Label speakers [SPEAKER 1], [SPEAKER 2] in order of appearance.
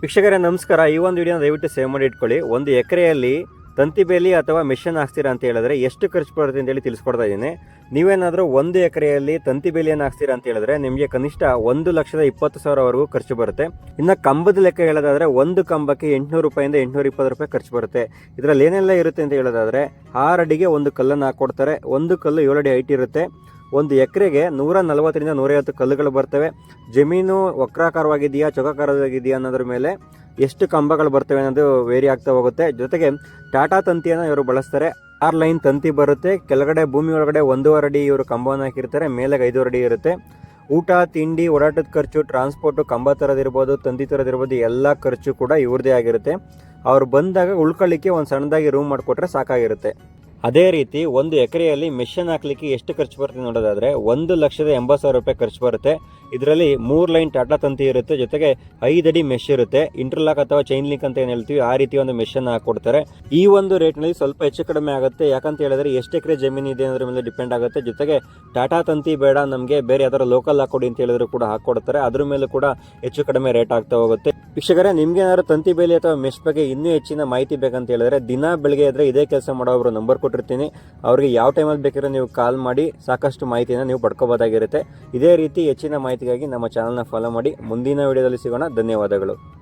[SPEAKER 1] ವೀಕ್ಷಕರೇ, ನಮಸ್ಕಾರ. ಈ ಒಂದು ವಿಡಿಯೋನ ದಯವಿಟ್ಟು ಸೇವ್ ಮಾಡಿ ಇಟ್ಕೊಳ್ಳಿ. ಒಂದು ಎಕರೆಯಲ್ಲಿ ತಂತಿ ಬೇಲಿ ಅಥವಾ ಮಿಷನ್ ಹಾಕ್ತೀರಾ ಅಂತ ಹೇಳಿದ್ರೆ ಎಷ್ಟು ಖರ್ಚು ಬರುತ್ತೆ ಅಂತೇಳಿ ತಿಳಿಸ್ಕೊಡ್ತಾ ಇದ್ದೀನಿ. ನೀವೇನಾದರೂ ಒಂದು ಎಕರೆಯಲ್ಲಿ ತಂತಿ ಬೇಲಿಯನ್ನು ಹಾಕ್ತೀರಾ ಅಂತ ಹೇಳಿದ್ರೆ ನಿಮಗೆ ಕನಿಷ್ಠ ಒಂದು ಲಕ್ಷದ ಇಪ್ಪತ್ತು ಸಾವಿರವರೆಗೂ ಖರ್ಚು ಬರುತ್ತೆ. ಇನ್ನು ಕಂಬದ ಲೆಕ್ಕ ಹೇಳೋದಾದರೆ ಒಂದು ಕಂಬಕ್ಕೆ ಎಂಟುನೂರು ರೂಪಾಯಿಂದ ಎಂಟುನೂರ ಇಪ್ಪತ್ತು ರೂಪಾಯಿ ಖರ್ಚು ಬರುತ್ತೆ. ಇದರಲ್ಲಿ ಏನೆಲ್ಲ ಇರುತ್ತೆ ಅಂತ ಹೇಳೋದಾದರೆ ಆರು ಅಡಿಗೆ ಒಂದು ಕಲ್ಲನ್ನು ಹಾಕ್ಕೊಡ್ತಾರೆ. ಒಂದು ಕಲ್ಲು ಏಳು ಅಡಿ ಹೈಟ್ ಇರುತ್ತೆ. ಒಂದು ಎಕರೆಗೆ ನೂರ ನಲವತ್ತರಿಂದ ನೂರೈವತ್ತು ಕಲ್ಲುಗಳು ಬರ್ತವೆ. ಜಮೀನು ವಕ್ರಾಕಾರವಾಗಿದೆಯಾ, ಚೌಕಾಕಾರವಾಗಿದೆಯಾ ಅನ್ನೋದ್ರ ಮೇಲೆ ಎಷ್ಟು ಕಂಬಗಳು ಬರ್ತವೆ ಅನ್ನೋದು ವೇರಿ ಆಗ್ತಾ ಹೋಗುತ್ತೆ. ಜೊತೆಗೆ ಟಾಟಾ ತಂತಿಯನ್ನು ಇವರು ಬಳಸ್ತಾರೆ. ಆರ್ ಲೈನ್ ತಂತಿ ಬರುತ್ತೆ. ಕೆಳಗಡೆ ಭೂಮಿ ಒಳಗಡೆ ಒಂದೂವರೆ ಅಡಿ ಇವರು ಕಂಬವನ್ನು ಹಾಕಿರ್ತಾರೆ. ಮೇಲೆ ಐದೂವರೆ ಅಡಿ ಇರುತ್ತೆ. ಊಟ, ತಿಂಡಿ, ಓಡಾಟದ ಖರ್ಚು ಟ್ರಾನ್ಸ್ಪೋರ್ಟು ಕಂಬ ಥರದಿರ್ಬೋದು ತಂತಿ ಥರದಿರ್ಬೋದು ಎಲ್ಲ ಖರ್ಚು ಕೂಡ ಇವ್ರದ್ದೇ ಆಗಿರುತ್ತೆ. ಅವ್ರು ಬಂದಾಗ ಉಳ್ಕೊಳ್ಳಿಕ್ಕೆ ಒಂದು ಸಣ್ಣದಾಗಿ ರೂಮ್ ಮಾಡಿಕೊಟ್ರೆ ಸಾಕಾಗಿರುತ್ತೆ. ಅದೇ ರೀತಿ ಒಂದು ಎಕರೆಯಲ್ಲಿ ಮೆಷಿನ್ ಹಾಕ್ಲಿಕ್ಕೆ ಎಷ್ಟು ಖರ್ಚು ಬರುತ್ತೆ ನೋಡೋದಾದ್ರೆ ಒಂದು ಲಕ್ಷದ ಎಂಬತ್ತು ಸಾವಿರ ರೂಪಾಯಿ ಖರ್ಚು ಬರುತ್ತೆ. ಇದರಲ್ಲಿ ಮೂರು ಲೈನ್ ಟಾಟಾ ತಂತಿ ಇರುತ್ತೆ, ಜೊತೆಗೆ ಐದಡಿ ಮೆಶ್ ಇರುತ್ತೆ. ಇಂಟರ್ಲಾಕ್ ಅಥವಾ ಚೈನ್ ಲಿಂಕ್ ಅಂತ ಏನು ಹೇಳ್ತೀವಿ, ಆ ರೀತಿ ಒಂದು ಮೆಷನ್ನು ಹಾಕೊಡ್ತಾರೆ ಈ ಒಂದು ರೇಟ್ನಲ್ಲಿ ಸ್ವಲ್ಪ ಹೆಚ್ಚು ಕಡಿಮೆ ಆಗುತ್ತೆ. ಯಾಕಂತ ಹೇಳಿದ್ರೆ ಎಷ್ಟು ಎಕರೆ ಜಮೀನು ಇದೆ ಅನ್ನೋದ್ರ ಮೇಲೆ ಡಿಪೆಂಡ್ ಆಗುತ್ತೆ. ಜೊತೆಗೆ ಟಾಟಾ ತಂತಿ ಬೇಡ, ನಮಗೆ ಬೇರೆ ಯಾವ್ದಾರು ಲೋಕಲ್ ಹಾಕೊಡಿ ಅಂತ ಹೇಳಿದ್ರು ಕೂಡ ಹಾಕೊಡ್ತಾರೆ. ಅದ್ರ ಮೇಲೂ ಕೂಡ ಹೆಚ್ಚು ಕಡಿಮೆ ರೇಟ್ ಆಗ್ತಾ ಹೋಗುತ್ತೆ. ವೀಕ್ಷಕರೇ, ನಿಮ್ಗೆ ಏನಾದ್ರು ತಂತಿ ಬೇಲಿ ಅಥವಾ ಮೆಶ್ ಬಗ್ಗೆ ಇನ್ನೂ ಹೆಚ್ಚಿನ ಮಾಹಿತಿ ಬೇಕಂತ ಹೇಳಿದ್ರೆ ದಿನ ಬೆಳಗ್ಗೆ ಇದ್ರೆ ಇದೇ ಕೆಲಸ ಮಾಡೋ ಒಬ್ರು ನಂಬರ್ ಕೊಟ್ಟಿರ್ತೀನಿ. ಅವ್ರಿಗೆ ಯಾವ ಟೈಮಲ್ಲಿ ಬೇಕಾದ್ರೆ ನೀವು ಕಾಲ್ ಮಾಡಿ, ಸಾಕಷ್ಟು ಮಾಹಿತಿಯನ್ನು ನೀವು ಪಡ್ಕೋಬೋದಾಗಿರುತ್ತೆ. ಇದೇ ರೀತಿ ಹೆಚ್ಚಿನ ಮಾಹಿತಿಗಾಗಿ ನಮ್ಮ ಚಾನಲ್ನ ಫಾಲೋ ಮಾಡಿ. ಮುಂದಿನ ವಿಡಿಯೋದಲ್ಲಿ ಸಿಗೋಣ. ಧನ್ಯವಾದಗಳು.